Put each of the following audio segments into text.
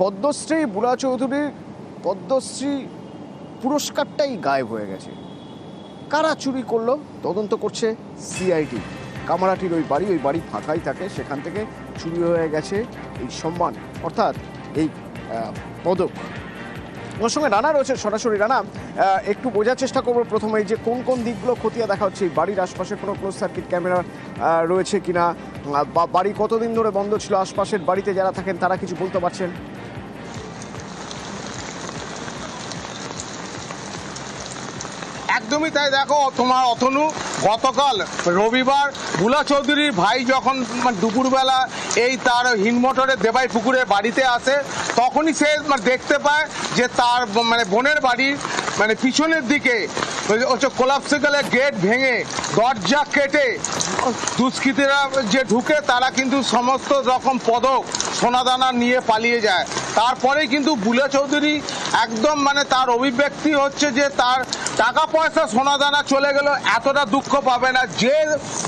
পদ্মশ্রী বুড়া চৌধুরীর পদ্মশ্রী পুরস্কারটাই গায়েব হয়ে গেছে। কারা চুরি করল? তদন্ত করছে সিআইডি কামারাটির ওই বাড়ি ওই বাড়ি ফাঁকাই থাকে, সেখান থেকে চুরি হয়ে গেছে এই সম্মান, অর্থাৎ এই পদক। ওর সঙ্গে রানা রয়েছে, সরাসরি রানা। একটু বোঝার চেষ্টা করব প্রথমে যে কোন কোন দিকগুলো খতিয়ে দেখা হচ্ছে। এই বাড়ির আশপাশে কোনো ক্লোজ সার্কিট ক্যামেরা রয়েছে কিনা? বা বাড়ি কতদিন ধরে বন্ধ ছিল? আশপাশের বাড়িতে যারা থাকেন, তারা কিছু বলতে পারছেন? একদমই তাই। দেখো, তোমার অতনু গতকাল রবিবার বুলা চৌধুরীর ভাই যখন মানে দুপুরবেলা এই তার হিনমোটরে দেবাই পুকুরে বাড়িতে আসে, তখনই সে মানে দেখতে পায় যে তার মানে বোনের বাড়ির মানে পিছনের দিকে হচ্ছে কোলাপসিকালের গেট ভেঙে দরজা কেটে দুষ্কৃতীরা যে ঢুকে তারা কিন্তু সমস্ত রকম পদক, সোনাদানা নিয়ে পালিয়ে যায়। তারপরেই কিন্তু বুলা চৌধুরী একদম মানে তার অভিব্যক্তি হচ্ছে যে তার টাকা পয়সা সোনাদানা চলে গেল, এতটা দুঃখ পাবে না। যে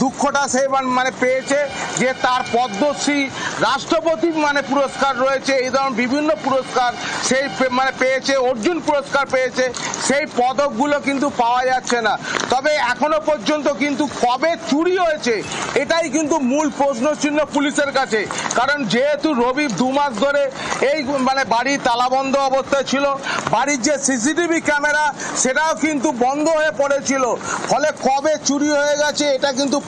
দুঃখটা সে মানে পেয়েছে, যে তার পদ্মশ্রী রাষ্ট্রপতি মানে পুরস্কার রয়েছে, এই ধরনের বিভিন্ন পুরস্কার সেই মানে পেয়েছে, অর্জুন পুরস্কার পেয়েছে, সেই পদকগুলো কিন্তু পাওয়া যাচ্ছে না। তবে এখনও পর্যন্ত কিন্তু কবে চুরি হয়েছে, এটাই কিন্তু মূল প্রশ্ন চিহ্ন পুলিশের কাছে। কারণ যেহেতু রবি দু মাস ধরে এই মানে বাড়ি তালাবন্ধ অবস্থায় ছিল। বাড়ির যে সিসিটিভি ক্যামেরা সেটাও কিন্তু বন্ধ হয়ে পড়েছিল। ফলে কবে চুরি হয়ে গেছে এটা কিন্তু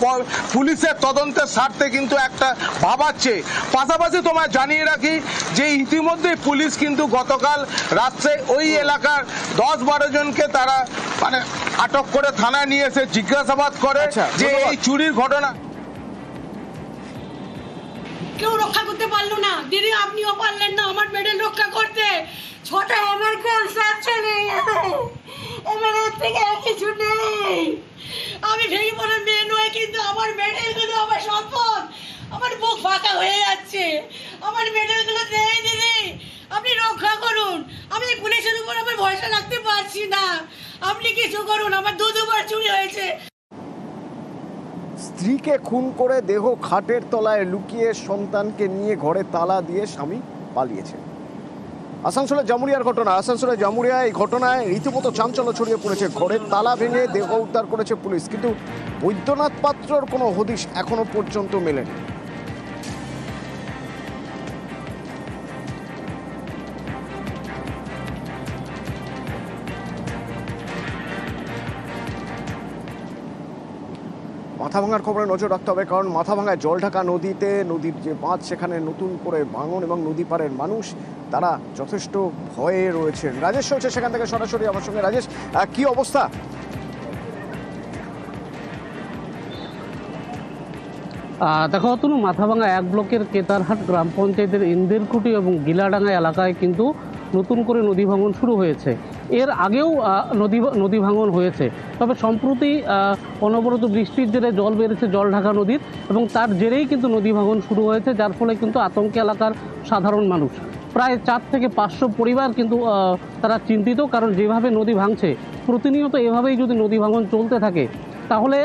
পুলিশের তদন্তের স্বার্থে কিন্তু একটা ভাবাচ্ছে। পাশাপাশি তোমায় জানিয়ে রাখি যে ইতিমধ্যে পুলিশ কিন্তু গতকাল রাত্রে ওই এলাকার দশ বারো জনকে তারা মানে আটক করে থানায় নিয়ে এসে জিজ্ঞাসাবাদ করে আচ্ছা, যে। এই চুরির ঘটনা কেউ রক্ষা করতে পারল না। দিদি, আপনিও পারলেন না আমার মেডেল রক্ষা করতে। ছটা আমার ক্যান্সার গেছে এবার এর থেকে কিছু নেই। আমি ভেঙে পড়ে মেয়ে নয় কিন্তু আমার মেডেলগুলো আমার সম্পদ। আমার বুক ফাঁকা হয়ে যাচ্ছে। আমার মেডেলগুলো দেয় দিদি। আপনি রক্ষা করুন। আমি পুলিশের উপর আমার ভরসা রাখতে পারছি না। আপনি কিছু করুন। আমার দু দুবার চুরি হয়েছে। স্ত্রীকে খুন করে দেহ খাটের তলায় লুকিয়ে সন্তানকে নিয়ে ঘরে তালা দিয়ে স্বামী পালিয়েছে আসানসোলের জামুরিয়ার ঘটনা। আসানসোলের জামুরিয়া এই ঘটনায় রীতিমতো চাঞ্চল্য ছড়িয়ে পড়েছে। ঘরের তালা ভেঙে দেহ উদ্ধার করেছে পুলিশ। কিন্তু বৈদ্যনাথ পাত্রর কোনো হদিশ এখনও পর্যন্ত মেলেনি। মাথা ভাঙার খবরে নজর রাখতে হবে, কারণ মাথা ভাঙায় জল ঢাকা নদীতে, নদীর যে বাঁধ, সেখানে নতুন করে ভাঙন এবং নদী পাড়ের মানুষ, তারা যথেষ্ট ভয়ে রয়েছেন। রাজেশ রয়েছে সেখান থেকে সরাসরি আমার সঙ্গে। রাজেশ কি অবস্থা? দেখো, অতনু, মাথাভাঙা এক ব্লকের কেতারহাট গ্রাম পঞ্চায়েতের ইন্দেরকুটি এবং গিলাডাঙ্গা এলাকায় কিন্তু নতুন করে নদী ভাঙন শুরু হয়েছে। এর আগেও নদী নদী ভাঙন হয়েছে। তবে সম্প্রতি অনবরত বৃষ্টির জেরে জল বেড়েছে জলঢাকা নদীর এবং তার জেরেই কিন্তু নদী ভাঙন শুরু হয়েছে, যার ফলে কিন্তু আতঙ্কে এলাকার সাধারণ মানুষ। প্রায় চার থেকে পাঁচশো পরিবার কিন্তু তারা চিন্তিত কারণ যেভাবে নদী ভাঙছে, প্রতিনিয়ত এভাবেই যদি নদী ভাঙন চলতে থাকে, তাহলে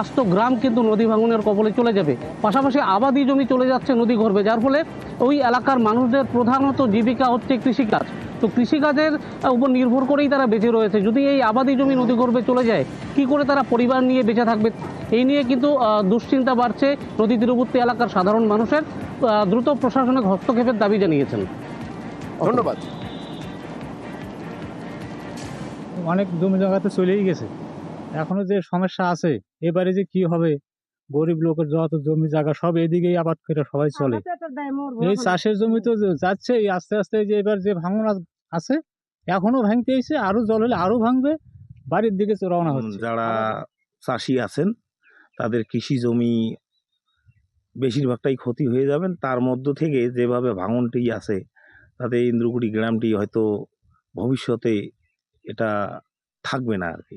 আস্ত গ্রাম কিন্তু নদী ভাঙনের কবলে চলে যাবে। পাশাপাশি আবাদি জমি চলে যাচ্ছে নদী ঘরবে যার ফলে ওই এলাকার মানুষদের প্রধানত জীবিকা হচ্ছে কৃষিকাজ। তো কৃষিকাজের উপর নির্ভর করেই তারা বেঁচে রয়েছে। যদি এই আবাদি জমি নদী গর্ভে চলে যায় কি করে তারা পরিবার নিয়ে বেঁচে থাকবে? এই নিয়ে কিন্তু দুশ্চিন্তা বাড়ছে নদী তীরবর্তী এলাকার সাধারণ মানুষের দ্রুত প্রশাসনিক হস্তক্ষেপের দাবি জানিয়েছেন। ধন্যবাদ। অনেক জমি জায়গাতে চলেই গেছে। এখনও যে সমস্যা আছে এবারে যে কি হবে গরিব লোকের যত জমি জায়গা সব এদিকেই আবাদ করে সবাই চলে। এই চাষের জমি তো যাচ্ছে এই আস্তে আস্তে যে এবার যে ভাঙন আছে এখনও ভাঙতে এসে আরও জল হলে আরও ভাঙবে বাড়ির দিকে তো রওনা হচ্ছে। যারা চাষি আছেন তাদের কৃষি জমি বেশিরভাগটাই ক্ষতি হয়ে যাবেন। তার মধ্য থেকে যেভাবে ভাঙনটি আছে তাতে ইন্দ্রকুটি গ্রামটি হয়তো ভবিষ্যতে এটা থাকবে না আর কি।